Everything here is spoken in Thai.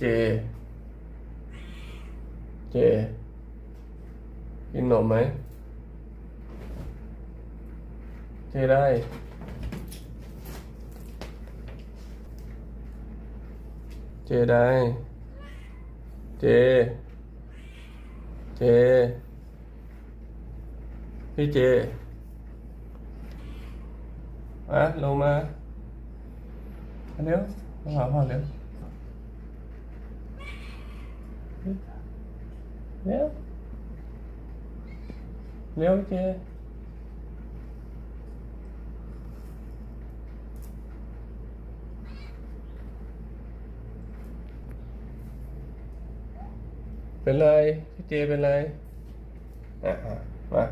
เจ เจ กินขนมไหม เจได้ เจได้ เจ เจ พี่เจมาลงมามาเร็วมาหาพ่อเร็ว nếu nếu chưa bên này chia bên này à, à. à.